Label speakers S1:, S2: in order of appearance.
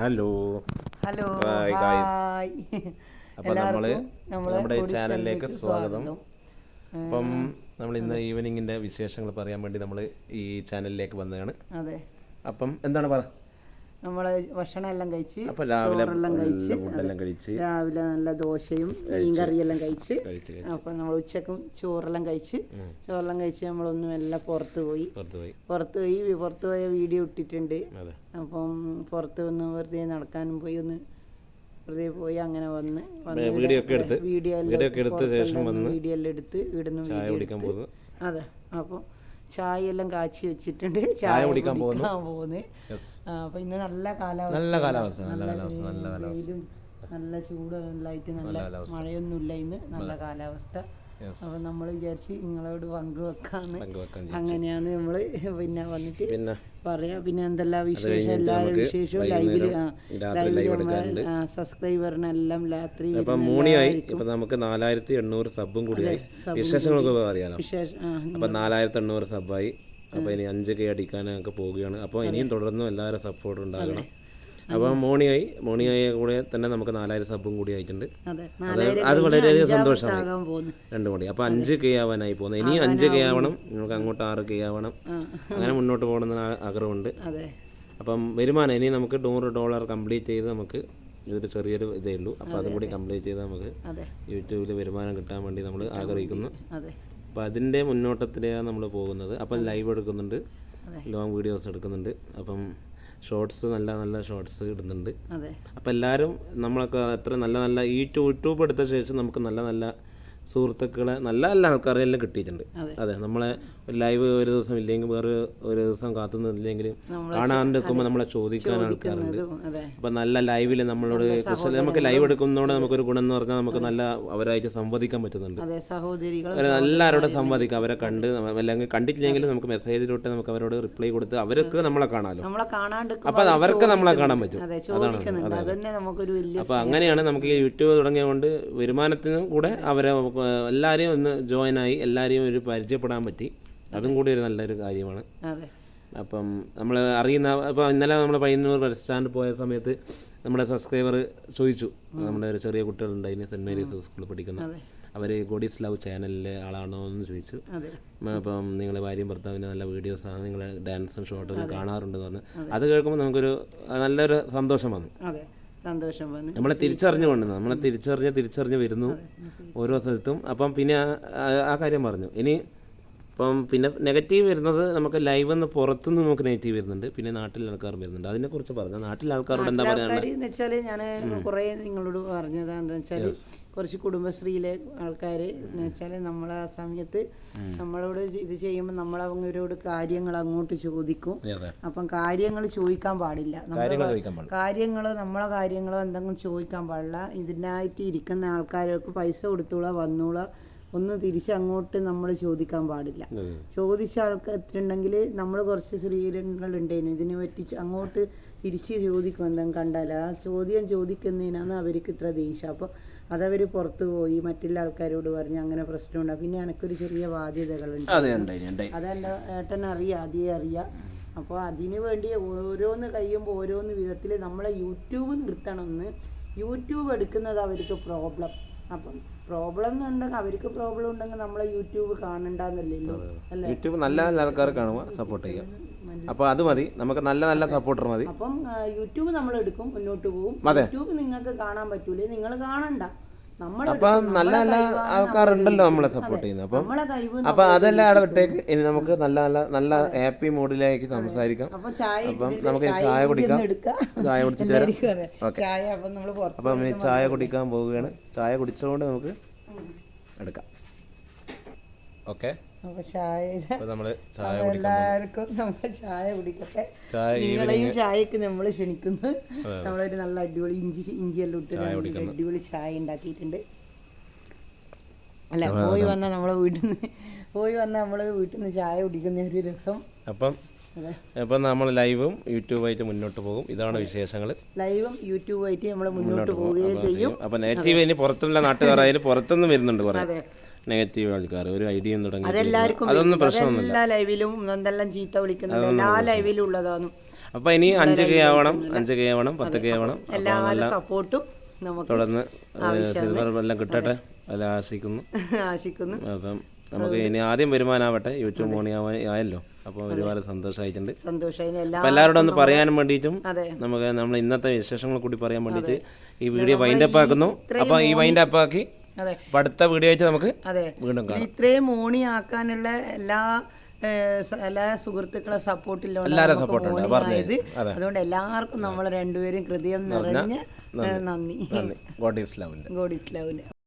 S1: Hello
S2: hello. Hi
S1: അപ്പൊ
S2: നമ്മൾ
S1: നമ്മുടെ ചാനലിലേക്ക് സ്വാഗതം. അപ്പം നമ്മൾ ഇന്ന് ഈവനിങ്ങിന്റെ വിശേഷങ്ങൾ പറയാൻ വേണ്ടി നമ്മൾ ഈ ചാനലിലേക്ക് വന്നതാണ്. അപ്പം എന്താണ് പറ?
S2: നമ്മൾ ഭക്ഷണം എല്ലാം കഴിച്ച്
S1: അപ്പൊ
S2: ചോറെല്ലാം കഴിച്ച് രാവിലെ നല്ല ദോശയും മീൻകറിയെല്ലാം കഴിച്ച്
S1: കഴിച്ച്
S2: അപ്പൊ നമ്മൾ ഉച്ചക്കും ചോറെല്ലാം കഴിച്ച് ചോറെല്ലാം കഴിച്ച് നമ്മളൊന്നും എല്ലാം പുറത്ത് പോയി.
S1: പുറത്ത് പോയി.
S2: പുറത്ത് പോയി വീഡിയോ ഇട്ടിട്ടുണ്ട്. അപ്പം പുറത്ത് ഒന്ന് വെറുതെ നടക്കാനും പോയി ഒന്ന് വെറുതെ പോയി അങ്ങനെ വന്ന്
S1: വീഡിയോ എടുത്ത്.
S2: വീഡിയോ എല്ലാം എടുത്ത് വീഡിയോ അതെ. അപ്പോൾ ചായ എല്ലാം കാച്ചി വെച്ചിട്ടുണ്ട്.
S1: ചായ കുടിക്കാൻ പോകുന്നു.
S2: അപ്പൊ ഇന്ന് നല്ല കാലാവസ്ഥ.
S1: നല്ല കാലാവസ്ഥ നല്ല കാലാവസ്ഥ നല്ല കാലാവസ്ഥ.
S2: നല്ല ചൂട് നല്ലതായിട്ട് നല്ല മഴയൊന്നുമില്ല ഇന്ന്. നല്ല കാലാവസ്ഥ. അപ്പൊ നമ്മൾ വിചാരിച്ച് നിങ്ങളോട് പങ്കുവെക്കാന്ന്. അങ്ങനെയാണ് നമ്മൾ പിന്നെ വന്നിട്ട് പറയാ. പിന്നെ എന്തെല്ലാം വിശേഷം? എല്ലാവരും വിശേഷവും
S1: ലൈവിൽ
S2: ലൈവിൽ
S1: എടുക്കാനുണ്ട്.
S2: സബ്സ്ക്രൈബറിനെല്ലാം രാത്രി
S1: മൂണിയായി. ഇപ്പൊ നമുക്ക് നാലായിരത്തി എണ്ണൂറ് സബും കൂടിയായി വിശേഷങ്ങളൊക്കെ അറിയാലോ. അപ്പൊ നാലായിരത്തി എണ്ണൂറ് സബായി. അപ്പൊ ഇനി അഞ്ച് കെ അടിക്കാനൊക്കെ പോവുകയാണ്. അപ്പൊ ഇനിയും തുടർന്നും എല്ലാവരും സപ്പോർട്ട് ഉണ്ടാകണം. അപ്പം മോണിയായി മോണിയായ കൂടെ തന്നെ നമുക്ക് നാലായിരം സബും കൂടി ആയിട്ടുണ്ട്.
S2: അതെ
S1: വളരെയധികം സന്തോഷമാണ്.
S2: രണ്ടും കൂടി
S1: രണ്ടു കോടി അപ്പൊ അഞ്ച് കെ ആവാനായി പോകുന്നത് ഇനി അഞ്ച് കെ ആവണം നമുക്ക് അങ്ങോട്ട് ആറ് കെ ആവണം. അങ്ങനെ മുന്നോട്ട് പോകണമെന്ന് ആഗ്രഹമുണ്ട്. അപ്പം വരുമാനം ഇനി നമുക്ക് നൂറ് ഡോളർ കംപ്ലീറ്റ് ചെയ്ത് നമുക്ക് ഇതൊരു ചെറിയൊരു ഇതേ ഉള്ളൂ. അപ്പോൾ അതും കൂടി കംപ്ലീറ്റ് ചെയ്ത് നമുക്ക് യൂട്യൂബിൽ വരുമാനം കിട്ടാൻ വേണ്ടി നമ്മൾ ആഗ്രഹിക്കുന്നു. അപ്പോൾ അതിന്റെ മുന്നോട്ടത്തിലാണ് നമ്മൾ പോകുന്നത്. അപ്പം ലൈവ് എടുക്കുന്നുണ്ട്. ലോങ് വീഡിയോസ് എടുക്കുന്നുണ്ട്. അപ്പം ഷോർട്സ് നല്ല നല്ല ഷോർട്സ് ഇടുന്നുണ്ട്.
S2: അതെ.
S1: അപ്പം എല്ലാവരും നമ്മളൊക്കെ എത്ര നല്ല നല്ല ഈ യൂട്യൂബ് എടുത്ത ശേഷം നമുക്ക് നല്ല നല്ല സുഹൃത്തുക്കളെ നല്ല നല്ല ആൾക്കാരെ എല്ലാം കിട്ടിയിട്ടുണ്ട്.
S2: അതെ.
S1: നമ്മളെ ലൈവ് ഒരു ദിവസം ഇല്ലെങ്കിൽ വേറെ ഒരു ദിവസം കാത്തുനിന്നില്ലെങ്കിൽ കാണാണ്ട് നിൽക്കുമ്പോൾ നമ്മളെ ചോദിക്കാൻ ആൾക്കാരുണ്ട്. അപ്പൊ നല്ല ലൈവിൽ നമ്മളോട് നമുക്ക് ലൈവ് എടുക്കുന്നതോടെ നമുക്കൊരു ഗുണം എന്ന് പറഞ്ഞാൽ നമുക്ക് നല്ല അവരായിട്ട് സംവദിക്കാൻ പറ്റുന്നുണ്ട്. എല്ലാവരോടും സംവദിക്കാം. അവരെ കണ്ട് അല്ലെങ്കിൽ കണ്ടിട്ടില്ലെങ്കിലും നമുക്ക് മെസ്സേജിലോട്ട് നമുക്ക് അവരോട് റിപ്ലൈ കൊടുത്ത് അവർക്ക് നമ്മളെ
S2: കാണാലോ.
S1: അപ്പൊ അവർക്ക് നമ്മളെ കാണാൻ പറ്റും.
S2: അതെ ചോദിക്കുന്നുണ്ട്. അതന്നെ നമുക്കൊരു വലിയ
S1: അപ്പൊ അങ്ങനെയാണ് നമുക്ക് ഈ യൂട്യൂബ് തുടങ്ങിയതുകൊണ്ട് വരുമാനത്തിനും കൂടെ അവരെ എല്ലാവരെയും ഒന്ന് ജോയിൻ ആയി എല്ലാവരെയും ഒരു പരിചയപ്പെടാൻ പറ്റി. അതും കൂടി ഒരു നല്ലൊരു കാര്യമാണ്. അപ്പം നമ്മൾ അറിയുന്ന ഇപ്പോൾ ഇന്നലെ നമ്മൾ പയ്യന്നൂർ ബസ് സ്റ്റാൻഡ് പോയ സമയത്ത് നമ്മുടെ സബ്സ്ക്രൈബർ ചോദിച്ചു. നമ്മുടെ ഒരു ചെറിയ കുട്ടികളുണ്ടായിരുന്നു സെന്റ് മേരീസ് സ്കൂളിൽ പഠിക്കുന്ന. അവർ ഗോഡീസ് ലവ് ചാനലിലെ ആളാണോ എന്ന് ചോദിച്ചു. അപ്പം നിങ്ങളെ ഭാര്യയും ഭർത്താവിന്റെ നല്ല വീഡിയോസാണ് നിങ്ങളെ ഡാൻസും ഷോട്ടും കാണാറുണ്ടെന്ന് പറഞ്ഞു. അത്. കേൾക്കുമ്പോൾ നമുക്കൊരു നല്ലൊരു സന്തോഷം വന്നു.
S2: സന്തോഷം വന്നു.
S1: നമ്മളെ തിരിച്ചറിഞ്ഞുകൊണ്ട് നമ്മളെ തിരിച്ചറിഞ്ഞ് തിരിച്ചറിഞ്ഞ് വരുന്നു ഓരോ സ്ഥലത്തും. അപ്പം പിന്നെ ആ- കാര്യം പറഞ്ഞു. ഇനി ഇപ്പം പിന്നെ നെഗറ്റീവ് വരുന്നത് നമുക്ക് ലൈവ് എന്ന് പുറത്തുനിന്ന് നമുക്ക് നെഗറ്റീവ് വരുന്നുണ്ട്. പിന്നെ നാട്ടിൽ ആൾക്കാർ വരുന്നുണ്ട്. അതിനെ കുറിച്ച് പറഞ്ഞു? നാട്ടിലെ ആൾക്കാരോട് എന്താ പറയാനുള്ളത്?
S2: ഞാൻ കുറേ നിങ്ങളോട് പറഞ്ഞതാണെന്ന് വെച്ചാൽ വെച്ചാൽ കുറച്ച് കുടുംബശ്രീയിലെ ആൾക്കാർ എന്ന് വെച്ചാൽ നമ്മളെ ആ സമയത്ത് നമ്മളോട് ഇത് ചെയ്യുമ്പോൾ നമ്മൾ അവരോട് കാര്യങ്ങൾ അങ്ങോട്ട് ചോദിക്കും. അപ്പം കാര്യങ്ങൾ ചോദിക്കാൻ പാടില്ല. നമ്മൾ
S1: കാര്യങ്ങൾ ചോദിക്കാൻ പാടില്ല.
S2: കാര്യങ്ങൾ നമ്മളെ കാര്യങ്ങളോ എന്തെങ്കിലും ചോദിക്കാൻ പാടില്ല. ഇതിനായിട്ട് ഇരിക്കുന്ന ആൾക്കാർക്ക് പൈസ കൊടുത്തോളാം വന്നോളാ. ഒന്ന് തിരിച്ചങ്ങോട്ട് നമ്മൾ ചോദിക്കാൻ പാടില്ല. ചോദിച്ച ആൾക്കാരുണ്ടെങ്കിൽ നമ്മൾ കുറച്ച് സ്ത്രീകളുണ്ടേനു ഇതിനെ പറ്റി അങ്ങോട്ട് തിരിച്ച് ചോദിക്കും എന്തെങ്കിലും കണ്ടാൽ ആ ചോദ്യം ചോദിക്കുന്നതിനാണ് അവർക്ക് ഇത്ര ദേഷ്യം. അപ്പോൾ അതവർ പുറത്ത് പോയി മറ്റുള്ള ആൾക്കാരോട് പറഞ്ഞ് അങ്ങനെ പ്രശ്നമുണ്ട്. പിന്നെ എനിക്കൊരു ചെറിയ ബാധ്യതകളുണ്ട്. അതെന്റെ ഏട്ടൻ അറിയാം ആദ്യമേ അറിയാം. അപ്പോൾ അതിനു വേണ്ടി ഓരോന്ന് കഴിയുമ്പോൾ ഓരോന്ന് വിധത്തിൽ നമ്മളെ യൂട്യൂബ് നിർത്തണമെന്ന് യൂട്യൂബ് എടുക്കുന്നത് അവർക്ക് പ്രോബ്ലം അപ്പം പ്രോബ്ലം ഉണ്ടെങ്കിൽ അവർക്ക് പ്രോബ്ലം ഉണ്ടെങ്കിൽ നമ്മളെ യൂട്യൂബ് കാണണ്ടെന്നല്ലല്ലോ അല്ലേ?
S1: യൂട്യൂബ് നല്ല നല്ല ആൾക്കാർ കാണുക സപ്പോർട്ട് ചെയ്യാം അപ്പോൾ അത് മതി നമുക്ക് നല്ല നല്ല സപ്പോർട്ടർ മതി.
S2: അപ്പം യൂട്യൂബ് നമ്മൾ എടുക്കും മുന്നോട്ട് പോകും യൂട്യൂബ് നിങ്ങൾക്ക് കാണാൻ പറ്റൂലേ? നിങ്ങൾ കാണണ്ട.
S1: അപ്പം നല്ല നല്ല ആൾക്കാരുണ്ടല്ലോ നമ്മളെ സപ്പോർട്ട് ചെയ്യുന്നത്. അപ്പം അപ്പൊ അതെല്ലാം അവിടെ വിട്ടേക്ക് ഇനി നമുക്ക് നല്ല നല്ല നല്ല ഹാപ്പി മൂഡിലേക്ക് സംസാരിക്കാം.
S2: അപ്പം
S1: നമുക്ക്
S2: ചായ
S1: കുടിക്കാം. ചായ കുടിച്ചിട്ട് വരാം.
S2: അപ്പം
S1: ചായ കുടിക്കാൻ പോവുകയാണ്. ചായ കുടിച്ചതുകൊണ്ട് നമുക്ക് എടുക്കാം. ഓക്കെ.
S2: എല്ലാവർക്കും നമ്മൾ ചായ കുടിക്കട്ടെ. നിങ്ങളെയും ചായക്ക് നമ്മൾ ക്ഷണിക്കുന്നു. നമ്മളൊരു നല്ല അടിപൊളി ഇഞ്ചി ഇഞ്ചിയെല്ലാം ഇട്ട് അടിപൊളി ചായ ഉണ്ടാക്കിയിട്ടുണ്ട്. അല്ല പോയി വന്ന നമ്മളെ വീട്ടിൽ നിന്ന് പോയി വന്ന നമ്മൾ വീട്ടിൽ നിന്ന് ചായ കുടിക്കുന്ന ഒരു രസം.
S1: അപ്പം അപ്പം നമ്മൾ ലൈവും യൂട്യൂബായിട്ട് മുന്നോട്ട് പോകും. ഇതാണ് വിശേഷങ്ങൾ
S2: ലൈവും യൂട്യൂബായിട്ട് നമ്മൾ മുന്നോട്ട് പോവുകയും ചെയ്യും.
S1: അപ്പൊ നെഗറ്റീവ് ഇനി പുറത്തുള്ള നാട്ടുകാരായാലും പുറത്തുനിന്ന് വരുന്നുണ്ട് കുറേ. നെഗറ്റീവ് ആൾക്കാർ ഒരു ഐഡിയ തുടങ്ങി
S2: അതെല്ലാവർക്കും
S1: അതൊന്നും പ്രശ്നമൊന്നുമില്ല.
S2: എല്ലാ ലൈവിലും എന്തെല്ലാം ചീത്ത വിളിക്കുന്നുണ്ട്. എല്ലാ ലൈവിലും ഉള്ളതാണ്.
S1: അപ്പോൾ ഇനി അഞ്ച് കെ ആവണം അഞ്ച് കെ ആവണം പത്ത് കെ ആവണം.
S2: എല്ലാ സപ്പോർട്ടും നമുക്ക്
S1: തുടർന്ന് സിൽവർ എല്ലാം കിട്ടട്ടെ എല്ലാം ആശിക്കുന്നു.
S2: ആശിക്കുന്നു.
S1: അപ്പം നമുക്ക് ഇനി ആദ്യം വരുമാനാവട്ടെ യൂട്യൂബ് മോണി ആയല്ലോ. അപ്പോൾ ഒരുപാട് സന്തോഷമായിട്ടുണ്ട്
S2: സന്തോഷം എല്ലാ
S1: എല്ലാവരോടും ഒന്ന് പറയാനും വേണ്ടിയിട്ടും നമുക്ക് നമ്മൾ ഇന്നത്തെ വിശേഷങ്ങൾ കൂടി പറയാൻ വേണ്ടിയിട്ട് ഈ വീഡിയോ വൈൻഡപ്പ് ആക്കുന്നു. അപ്പോൾ ഈ വൈൻഡപ്പ് ആക്കി അടുത്ത വീഡിയോ ആയിട്ട് നമുക്ക്
S2: അതെ.
S1: വീണ്ടും കാണാം.
S2: ഇത്രയും മോണിയാക്കാനുള്ള എല്ലാ ഏഹ്, സ- എല്ലാ സുഹൃത്തുക്കളെ സപ്പോർട്ടില്ലോണ്ട്
S1: സപ്പോർട്ട്
S2: അതുകൊണ്ട് എല്ലാവർക്കും നമ്മൾ രണ്ടുപേരും ഹൃദയം നിറഞ്ഞ് നന്ദി.
S1: God love
S2: God ഇസ്ലാവിന്